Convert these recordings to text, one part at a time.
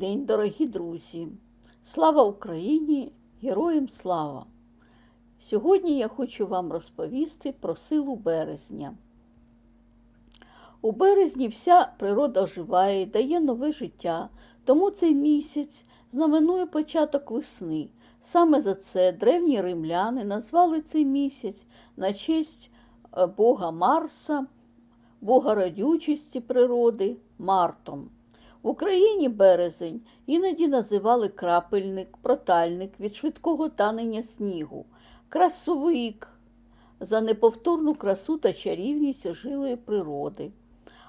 День, дорогі друзі! Слава Україні! Героям слава! Сьогодні я хочу вам розповісти про силу березня. У березні вся природа оживає, дає нове життя, тому цей місяць знаменує початок весни. Саме за це древні римляни назвали цей місяць на честь е, Бога Марса, Бога родючості природи Мартом. В Україні березень іноді називали крапельник, протальник від швидкого танення снігу, красовик за неповторну красу та чарівність ожилої природи.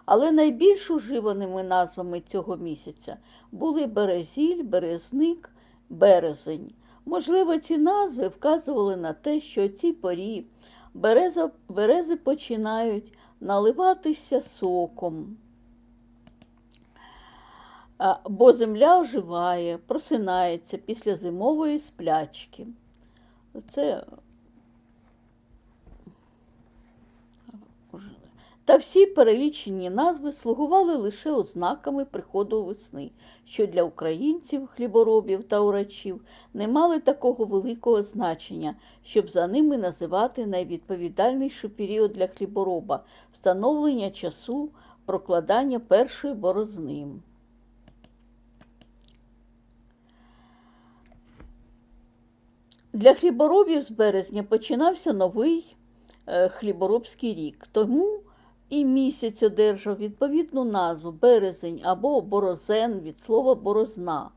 Але найбільш уживаними назвами цього місяця були березіль, березник, березень. Можливо, ці назви вказували на те, що цій порі береза, берези починають наливатися соком. Бо земля оживає, просинається після зимової сплячки. Це та всі перелічені назви слугували лише ознаками приходу весни, що для українців, хліборобів та урачів не мали такого великого значення, щоб за ними називати найвідповідальніший період для хлібороба встановлення часу прокладання першої борозни. Для хліборобів з березня починався новий е, хліборобський рік, тому і місяць одержав відповідну назву березень або борозен від слова борозна.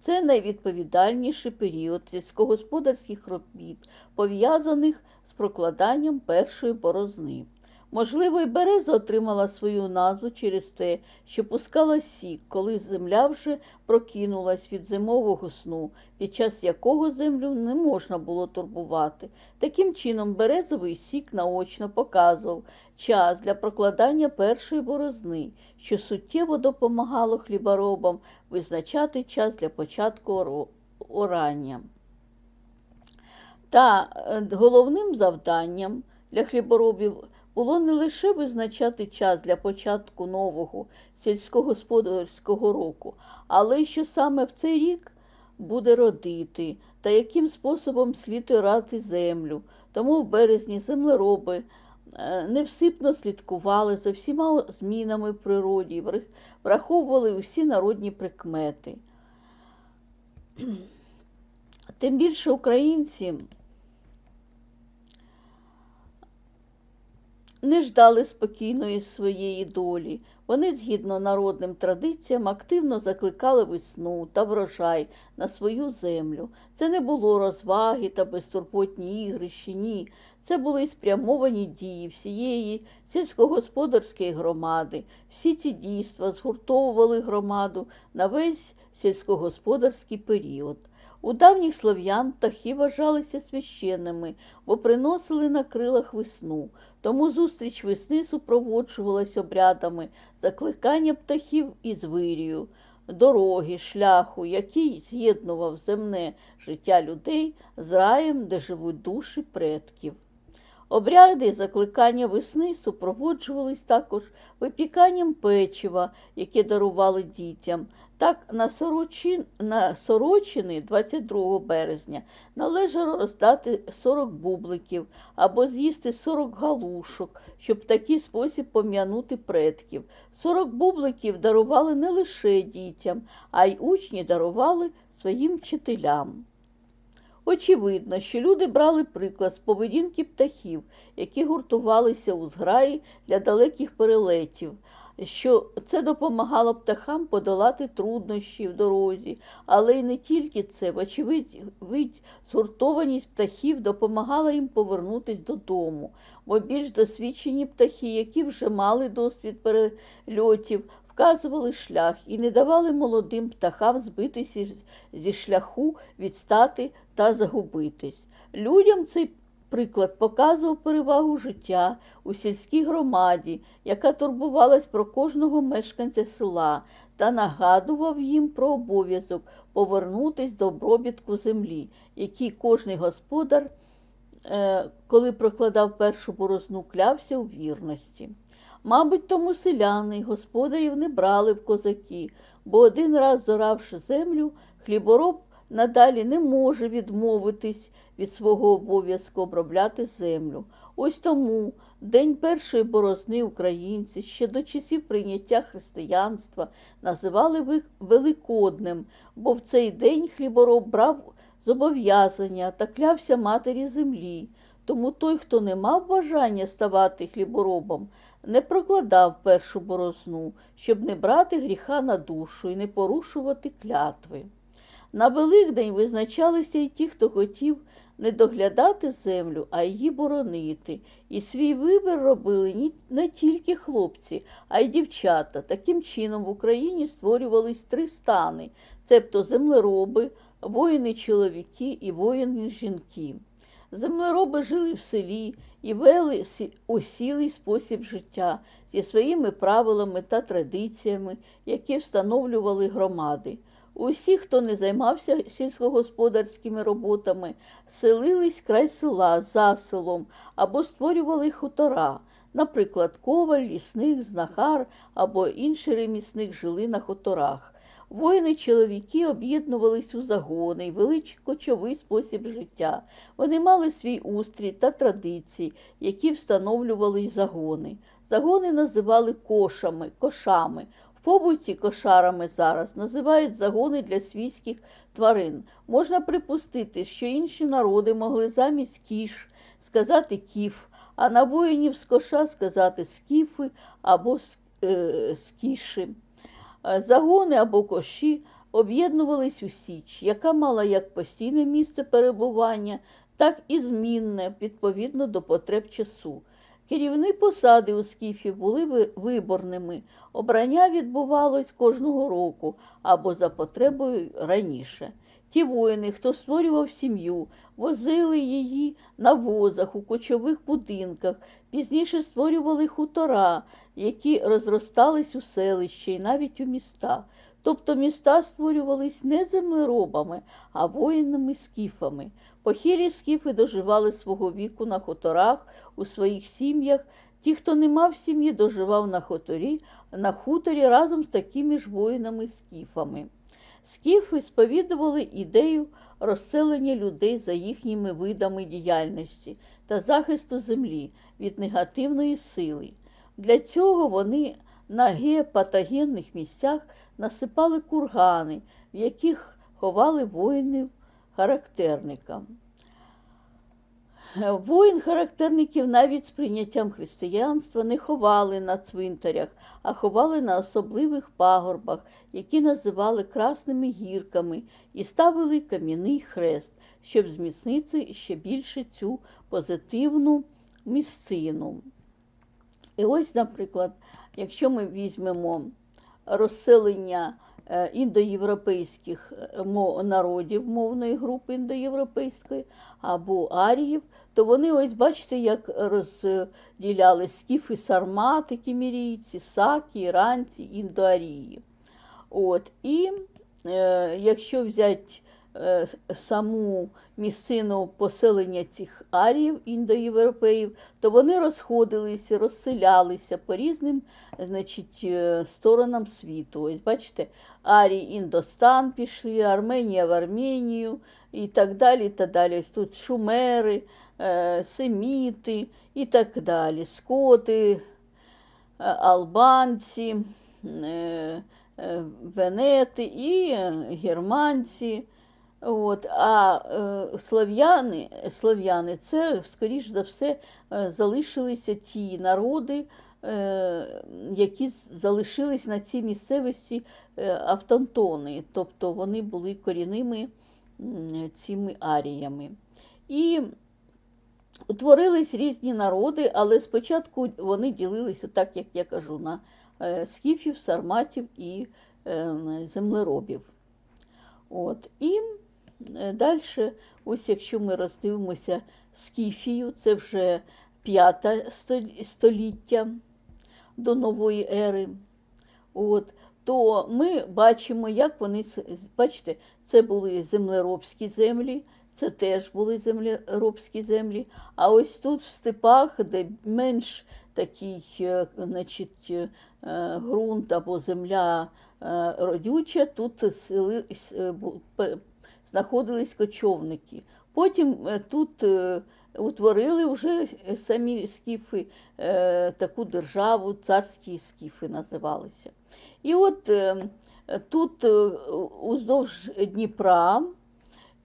Це найвідповідальніший період сільськогосподарських робіт, пов'язаних з прокладанням першої борозни. Можливо, і береза отримала свою назву через те, що пускала сік, коли земля вже прокинулась від зимового сну, під час якого землю не можна було турбувати. Таким чином, березовий сік наочно показував час для прокладання першої борозни, що суттєво допомагало хліборобам визначати час для початку орання. Та е, головним завданням для хліборобів було не лише визначати час для початку нового сільськогосподарського року, але й що саме в цей рік буде родити та яким способом слід орати землю. Тому в березні землероби е, невсипно слідкували за всіма змінами в природі, враховували усі народні прикмети. Тим більше українці не ждали спокійної своєї долі. Вони, згідно народним традиціям, активно закликали весну та врожай на свою землю. Це не було розваги та безтурботні ігрищі, ні. Це були спрямовані дії всієї сільськогосподарської громади. Всі ці дійства згуртовували громаду на весь сільськогосподарський період. У давніх слов'ян птахи вважалися священними, бо приносили на крилах весну. Тому зустріч весни супроводжувалась обрядами закликання птахів із вирію, дороги, шляху, який з'єднував земне життя людей з раєм, де живуть душі предків. Обряди закликання весни супроводжувались також випіканням печива, яке дарували дітям. Так, на, сорочин, на сорочини 22 березня належало роздати 40 бубликів або з'їсти 40 галушок, щоб в такий спосіб пом'янути предків. 40 бубликів дарували не лише дітям, а й учні дарували своїм вчителям. Очевидно, що люди брали приклад з поведінки птахів, які гуртувалися у зграї для далеких перелетів, що це допомагало птахам подолати труднощі в дорозі, але й не тільки це, вочевидь, згуртованість птахів допомагала їм повернутися додому, бо більш досвідчені птахи, які вже мали досвід перельотів, вказували шлях і не давали молодим птахам збитися зі шляху, відстати та загубитись. Людям цей приклад показував перевагу життя у сільській громаді, яка турбувалась про кожного мешканця села та нагадував їм про обов'язок повернутись до обробітку землі, який кожний господар, е, коли прокладав першу борозну, клявся у вірності. Мабуть, тому селяни господарів не брали в козаки, бо один раз зоравши землю, хлібороб надалі не може відмовитись від свого обов'язку обробляти землю. Ось тому День першої борозни українці ще до часів прийняття християнства називали Великоднем, бо в цей день хлібороб брав зобов'язання та клявся матері землі. Тому той, хто не мав бажання ставати хліборобом, не прокладав першу борозну, щоб не брати гріха на душу і не порушувати клятви. На Великдень визначалися й ті, хто хотів не доглядати землю, а її боронити. І свій вибір робили не тільки хлопці, а й дівчата. Таким чином в Україні створювались три стани, цебто землероби, воїни-чоловіки і воїни-жінки. Землероби жили в селі і вели сі- осілий спосіб життя зі своїми правилами та традиціями, які встановлювали громади. Усі, хто не займався сільськогосподарськими роботами, селились край села за селом або створювали хутора. Наприклад, коваль, лісник, знахар або інший ремісник жили на хуторах. Воїни-чоловіки об'єднувались у загони і кочовий спосіб життя. Вони мали свій устрій та традиції, які встановлювали загони. Загони називали кошами, кошами. Побуті кошарами зараз називають загони для свійських тварин. Можна припустити, що інші народи могли замість кіш сказати кіф, а на воїнів з коша сказати скіфи або е, скіши. Е, Загони або коші об'єднувались у Січ, яка мала як постійне місце перебування, так і змінне відповідно до потреб часу. Керівні посади у скіфі були виборними. Обрання відбувалось кожного року або за потребою раніше. Ті воїни, хто створював сім'ю, возили її на возах у кочових будинках, пізніше створювали хутора, які розростались у селища і навіть у міста. Тобто міста створювались не землеробами, а воїнами-скіфами. Похилі скіфи доживали свого віку на хуторах, у своїх сім'ях. Ті, хто не мав сім'ї, доживав на хуторі, на хуторі разом з такими ж воїнами-скіфами. Скіфи сповідували ідею розселення людей за їхніми видами діяльності та захисту землі від негативної сили. Для цього вони на геопатогенних місцях насипали кургани, в яких ховали воїнів характерника. Воїн характерників навіть з прийняттям християнства не ховали на цвинтарях, а ховали на особливих пагорбах, які називали красними гірками, і ставили кам'яний хрест, щоб зміцнити ще більше цю позитивну місцину. І ось, наприклад, якщо ми візьмемо розселення е, індоєвропейських е, народів мовної групи індоєвропейської або аріїв, то вони ось бачите, як розділяли скіфи, сармати, кімірійці, сакі, іранці, індоарії. От, і е, якщо взяти саму місцину поселення цих аріїв, індоєвропеїв, то вони розходилися, розселялися по різним значить, е, сторонам світу. Ось бачите, Арії Індостан пішли, Арменія в Арменію і так далі. і далі. Ось Тут шумери, е, семіти і так далі, скоти, е, албанці, е, е, венети і е, германці. От, а е, слав'яни, слав'яни це, скоріш за все, е, залишилися ті народи, е, які залишились на цій місцевості е, автонтони, тобто вони були корінними м, цими аріями. І утворились різні народи, але спочатку вони ділилися, так як я кажу, на е, скіфів, сарматів і е, землеробів. От. І далі, ось якщо ми роздивимося Скіфію, це вже п'яте століття до нової ери. От, то ми бачимо, як вони, бачите, це були землеробські землі, це теж були землеробські землі. А ось тут в степах, де менш такий е, значить, е, ґрунт або земля е, родюча, тут е, знаходились кочовники. Потім е, тут е, утворили вже самі скіфи е, таку державу, царські скіфи називалися. І от е, тут е, уздовж Дніпра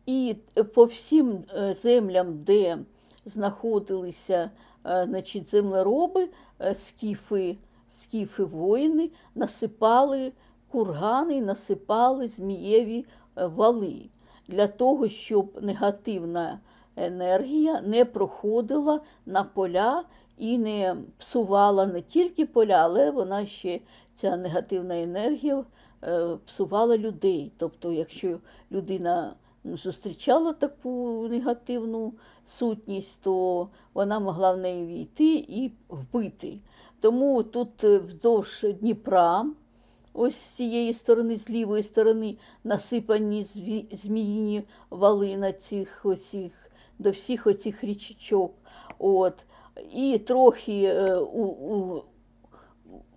і по всім е, землям, де знаходилися е, значить, землероби, е, скіфи, скіфи воїни, насипали кургани, насипали змієві е, вали для того, щоб негативна енергія не проходила на поля і не псувала не тільки поля, але вона ще ця негативна енергія е, псувала людей. Тобто, якщо людина зустрічала таку негативну сутність, то вона могла в неї війти і вбити. Тому тут е, вздовж Дніпра, ось з цієї сторони, з лівої сторони, насипані зміїні вали на цих оцих, до всіх оцих річечок. От. І трохи е, у, у,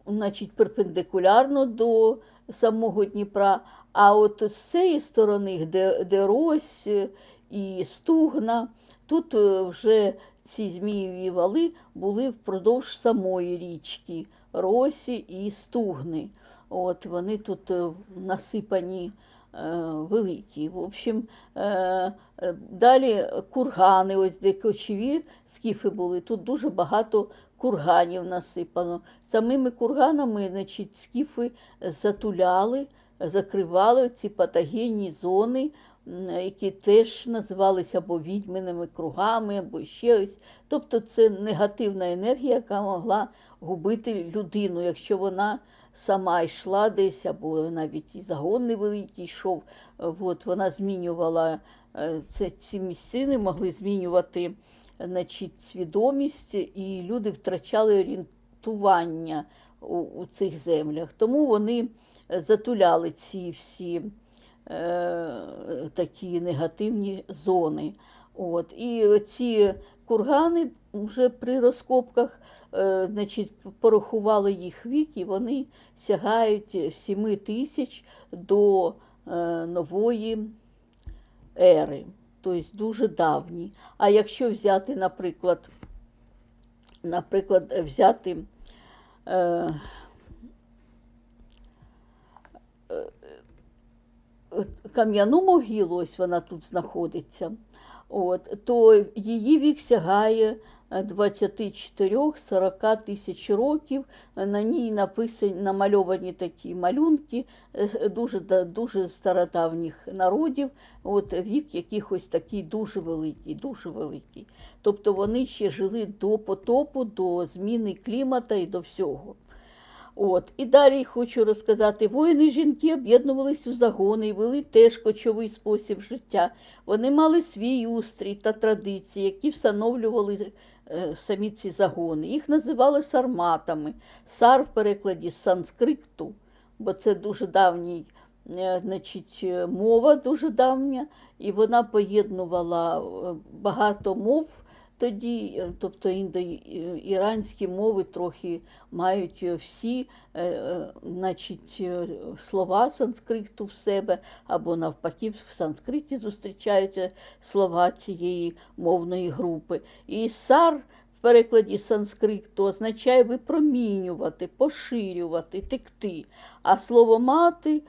значить, перпендикулярно до самого Дніпра. А от з цієї сторони, де, де Рось е, і Стугна, тут е, вже ці змієві вали були впродовж самої річки Росі і Стугни. От вони тут е, насипані е, великі. В общем, е, далі кургани, ось де кочові скіфи були, тут дуже багато курганів насипано. Самими курганами значить, скіфи затуляли, закривали ці патогенні зони, які теж називалися або відьминими кругами, або ще ось. Тобто це негативна енергія, яка могла губити людину, якщо вона сама йшла десь, або навіть і загон невеликий йшов. От, вона змінювала е, це, ці місцини, могли змінювати значить, свідомість, і люди втрачали орієнтування у, у цих землях. Тому вони е, затуляли ці всі е, такі негативні зони. От. І ці кургани вже при розкопках е, значить, порахували їх вік, і вони сягають 7 тисяч до е, нової ери, тобто дуже давні. А якщо взяти, наприклад, наприклад, взяти е, е, кам'яну могилу, ось вона тут знаходиться, от, то її вік сягає е, 24-40 тисяч років. На ній написані, намальовані такі малюнки е, дуже, дуже стародавніх народів, от, вік якихось такий дуже великий, дуже великий. Тобто вони ще жили до потопу, до зміни клімата і до всього. От. І далі хочу розказати, воїни жінки об'єднувалися у загони і вели теж кочовий спосіб життя. Вони мали свій устрій та традиції, які встановлювали е, самі ці загони. Їх називали сарматами. Сар в перекладі з санскрипту, бо це дуже давній е, значить, е, мова дуже давня, і вона поєднувала е, багато мов тоді, е, тобто індоіранські мови трохи мають е, всі е, значить, слова санскриту в себе, або навпаки, в санскриті зустрічаються слова цієї мовної групи. І сар в перекладі санскриту означає випромінювати, поширювати, текти. А слово мати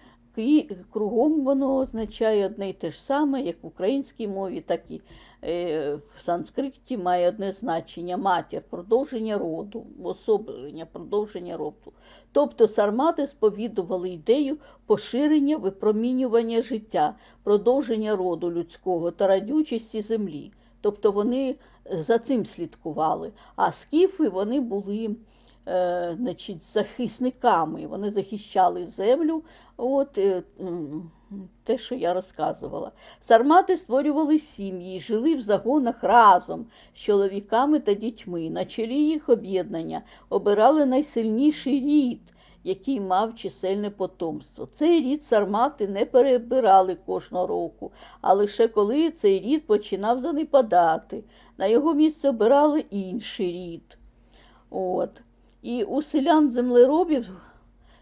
кругом воно означає одне й те ж саме, як в українській мові, так і в санскриті має одне значення матір, продовження роду, особлення, продовження роду. Тобто сармати сповідували ідею поширення, випромінювання життя, продовження роду людського та радючості землі. Тобто вони за цим слідкували. А скіфи вони були е, значить, захисниками, вони захищали землю. От, е, те, що я розказувала. Сармати створювали сім'ї, жили в загонах разом з чоловіками та дітьми. На чолі їх об'єднання обирали найсильніший рід який мав чисельне потомство. Цей рід сармати не перебирали кожного року, а лише коли цей рід починав занепадати. На його місце обирали інший рід. От. І у селян землеробів,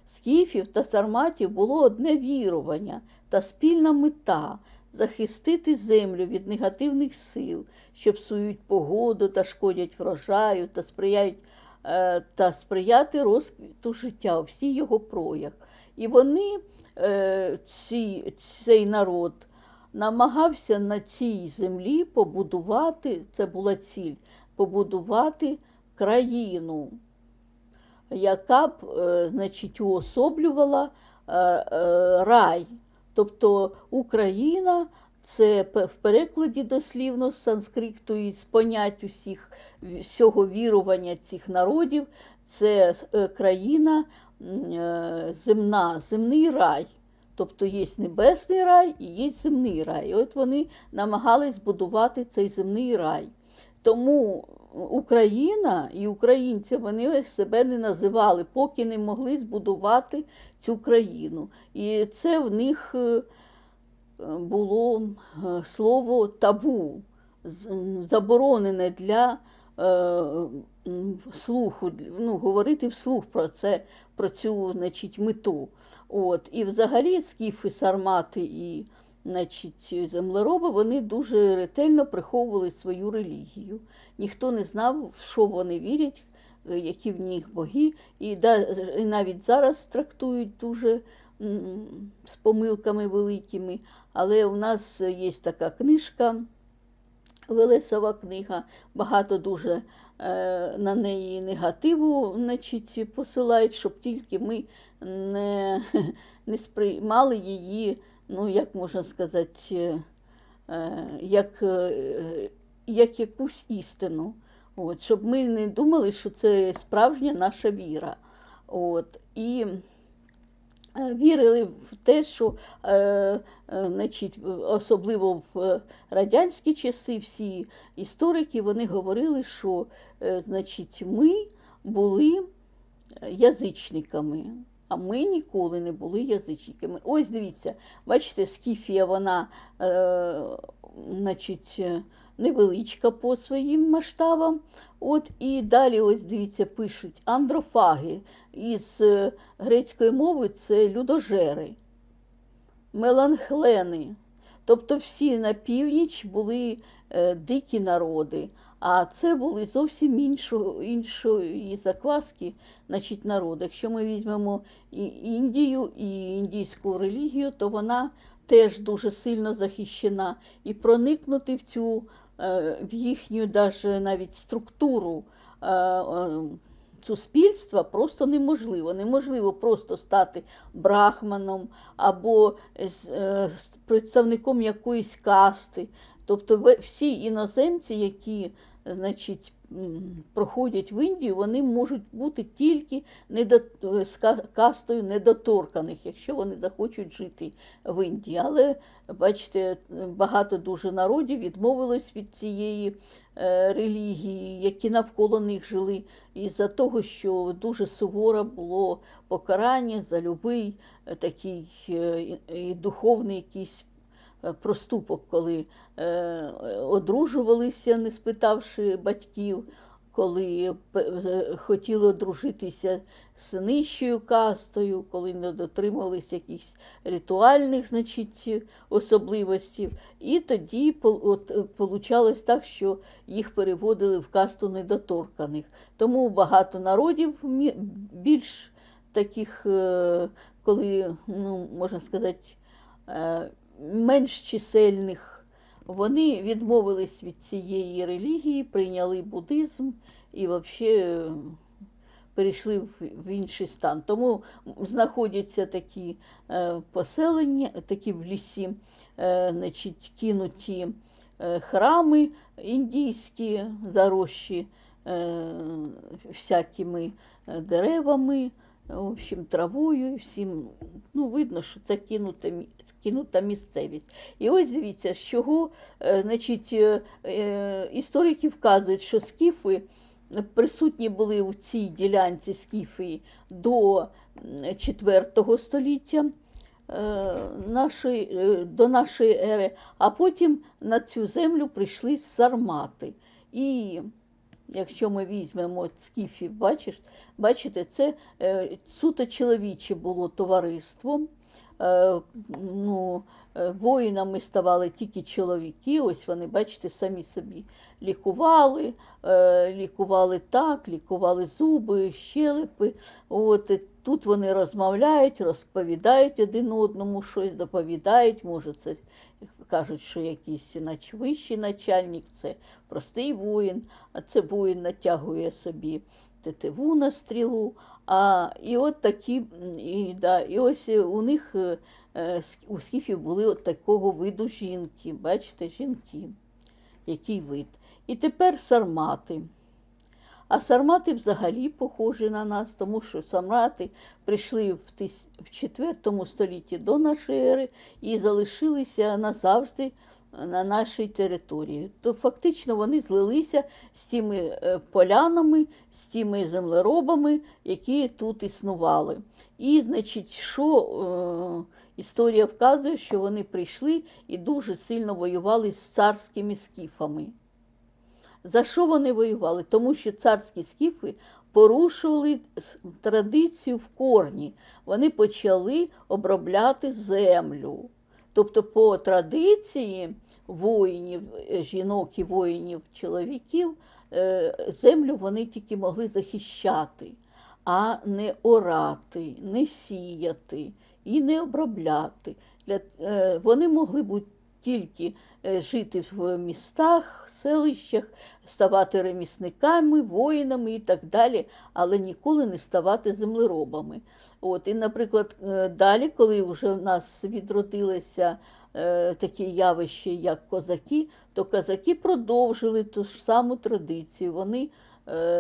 скіфів та сарматів було одне вірування та спільна мета захистити землю від негативних сил, що псують погоду та шкодять врожаю та сприяють е, та сприяти розквіту життя у всіх його прояв. І вони, е, ці, цей народ, намагався на цій землі побудувати, це була ціль, побудувати країну, яка б е, значить, уособлювала рай. Тобто Україна це в перекладі дослівно з санскрипту і з понять усіх всього вірування цих народів, це е, країна е, земна, земний рай. Тобто є небесний рай і є земний рай. І от вони намагались будувати цей земний рай. Тому Україна і українці вони себе не називали, поки не могли збудувати цю країну. І це в них е, було е, слово табу, заборонене для е, слуху, ну, говорити вслух про це, про цю значить, мету. От. І взагалі скіфи, сармати і значить, землероби вони дуже ретельно приховували свою релігію. Ніхто не знав, в що вони вірять, е, які в них боги, і, навіть зараз трактують дуже з помилками великими. Але у нас є така книжка, Велесова книга, багато дуже е, на неї негативу значить, посилають, щоб тільки ми не, не сприймали її, ну, як можна сказати, е, як, е, як якусь істину. От, щоб ми не думали, що це справжня наша віра. От, і е, вірили в те, що е, е, значить, особливо в е, радянські часи всі історики вони говорили, що е, значить, ми були язичниками. А ми ніколи не були язичниками. Ось дивіться, бачите, Скіфія, вона е, значить, е, невеличка по своїм масштабам. От і далі, ось дивіться, пишуть андрофаги. Із е, грецької мови це людожери, меланхлени. Тобто всі на північ були е, дикі народи, а це були зовсім іншого, іншої закваски значить, народи. Якщо ми візьмемо і Індію, і індійську релігію, то вона теж дуже сильно захищена. І проникнути в цю е, в їхню даже навіть структуру е, е, суспільства просто неможливо. Неможливо просто стати брахманом або представником якоїсь касти. Тобто всі іноземці, які значить, проходять в Індію, вони можуть бути тільки недо... е, кастою недоторканих, якщо вони захочуть жити в Індії. Але бачите, багато дуже народів відмовилось від цієї е, релігії, які навколо них жили, із-за того, що дуже суворо було покарання за любий е, такий і- і духовний якийсь проступок, коли е, одружувалися, не спитавши батьків, коли е, хотіли одружитися з нижчою кастою, коли не дотримувалися якихось ритуальних значить, особливостей. І тоді от, е, получалось так, що їх переводили в касту недоторканих. Тому багато народів більш таких, е, коли, ну, можна сказати, е, менш чисельних, вони відмовились від цієї релігії, прийняли буддизм і взагалі перейшли в, інший стан. Тому знаходяться такі е, поселення, такі в лісі, е, значить, кинуті е, храми індійські, зарощі всякими деревами, в общем, травою, всім. Ну, видно, що це кинута, кинута місцевість. І ось дивіться, з чого е, значить, е, е, історики вказують, що скіфи присутні були у цій ділянці Скіфії до IV століття нашої, до нашої ери, а потім на цю землю прийшли сармати. І якщо ми візьмемо скіфів, бачиш, бачите, це е, суто чоловіче було товариство. Е, ну, е, воїнами ставали тільки чоловіки. Ось вони, бачите, самі собі лікували, е, лікували так, лікували зуби, щелепи. От, тут вони розмовляють, розповідають один одному щось, доповідають. Може, це кажуть, що якийсь нач- вищий начальник, це простий воїн, а це воїн натягує собі тетиву на стрілу. А, і от такі, і, да, і ось у них е, е, у скіфів були от такого виду жінки. Бачите, жінки, який вид. І тепер сармати. А сармати взагалі похожі на нас, тому що сармати прийшли в, тис... в IV столітті до нашої ери і залишилися назавжди на нашій території. То фактично вони злилися з тими е, полянами, з тими землеробами, які тут існували. І, значить, що е, історія вказує, що вони прийшли і дуже сильно воювали з царськими скіфами. За що вони воювали? Тому що царські скіфи порушували традицію в корні. Вони почали обробляти землю. Тобто, по традиції воїнів, е, жінок і воїнів, чоловіків, е, землю вони тільки могли захищати, а не орати, не сіяти і не обробляти. Е, вони могли бути тільки е, жити в містах, селищах, ставати ремісниками, воїнами і так далі, але ніколи не ставати землеробами. От, і, наприклад, е, далі, коли вже в нас відродилися е, такі явища, як козаки, то козаки продовжили ту ж саму традицію. Вони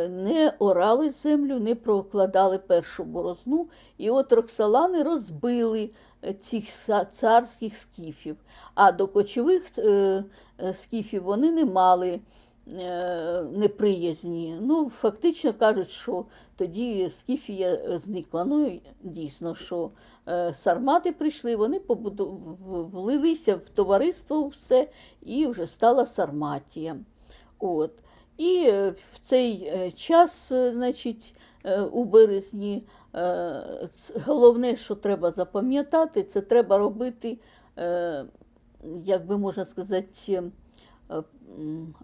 не орали землю, не прокладали першу борозну. І от Роксолани розбили е, цих царських скіфів. А до кочових е, е, скіфів вони не мали е, неприязні. Ну, фактично кажуть, що тоді Скіфія е, зникла. Ну, дійсно, що е, сармати прийшли, вони влилися в товариство все і вже стала Сарматія. От. І е, в цей е, час, е, значить, у березні, головне, що треба запам'ятати, це треба робити, як би можна сказати,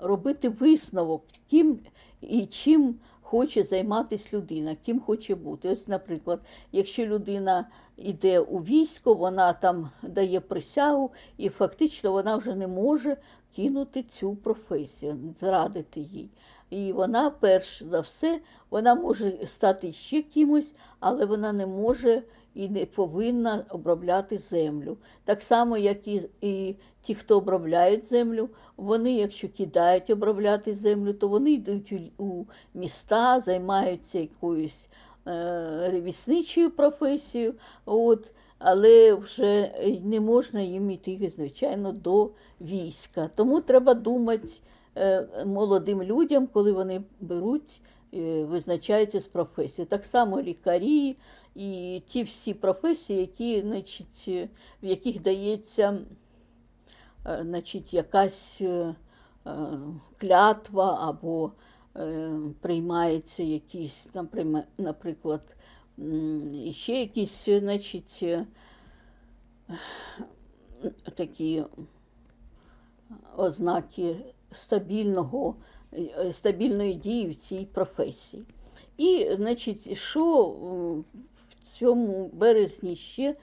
робити висновок, ким і чим хоче займатися людина, ким хоче бути. Ось, наприклад, якщо людина йде у військо, вона там дає присягу, і фактично вона вже не може кинути цю професію, зрадити їй. І вона, перш за все, вона може стати ще кимось, але вона не може і не повинна обробляти землю. Так само, як і, і ті, хто обробляють землю, вони, якщо кидають обробляти землю, то вони йдуть у, у міста, займаються якоюсь е, ремісничою професією, от, але вже не можна їм йти, звичайно, до війська. Тому треба думати е, молодим людям, коли вони беруть, е, визначаються з професією. Так само лікарі і ті всі професії, які, значить, е, в яких дається е, значить, якась клятва або приймається якісь, наприклад, ще якісь, значить, такі ознаки стабільного, стабільної дії в цій професії. І, значить, що в цьому березні ще е,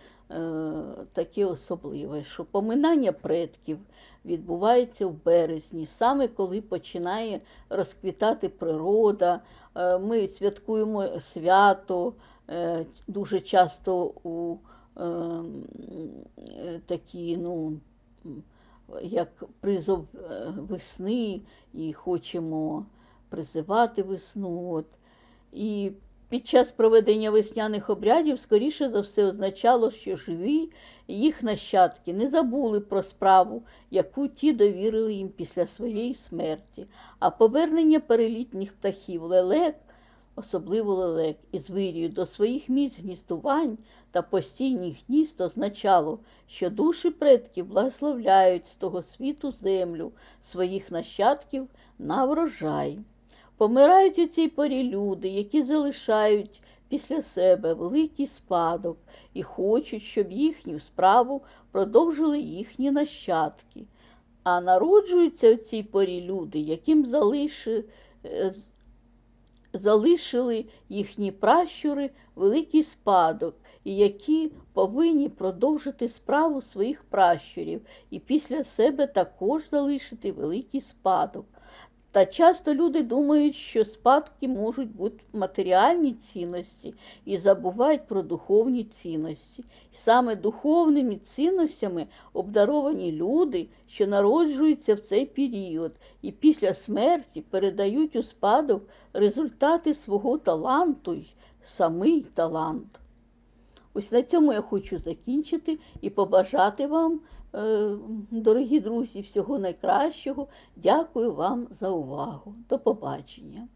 таке особливе, що поминання предків відбувається в березні, саме коли починає розквітати природа. Е, Ми святкуємо свято е, дуже часто у е, е, такі, ну, як призов е, весни, і хочемо призивати весну. От. І під час проведення весняних обрядів, скоріше за все, означало, що живі їх нащадки не забули про справу, яку ті довірили їм після своєї смерті, а повернення перелітніх птахів лелек, особливо лелек, із вирію до своїх місць гніздувань та постійних гнізд означало, що душі предків благословляють з того світу землю своїх нащадків на врожай. Помирають у цій порі люди, які залишають після себе великий спадок і хочуть, щоб їхню справу продовжили їхні нащадки. А народжуються в цій порі люди, яким залиши, е, залишили їхні пращури великий спадок, і які повинні продовжити справу своїх пращурів і після себе також залишити великий спадок. Та часто люди думають, що спадки можуть бути матеріальні цінності і забувають про духовні цінності. Саме духовними цінностями обдаровані люди, що народжуються в цей період, і після смерті передають у спадок результати свого таланту й самий талант. Ось на цьому я хочу закінчити і побажати вам, дорогі друзі, всього найкращого. Дякую вам за увагу. До побачення.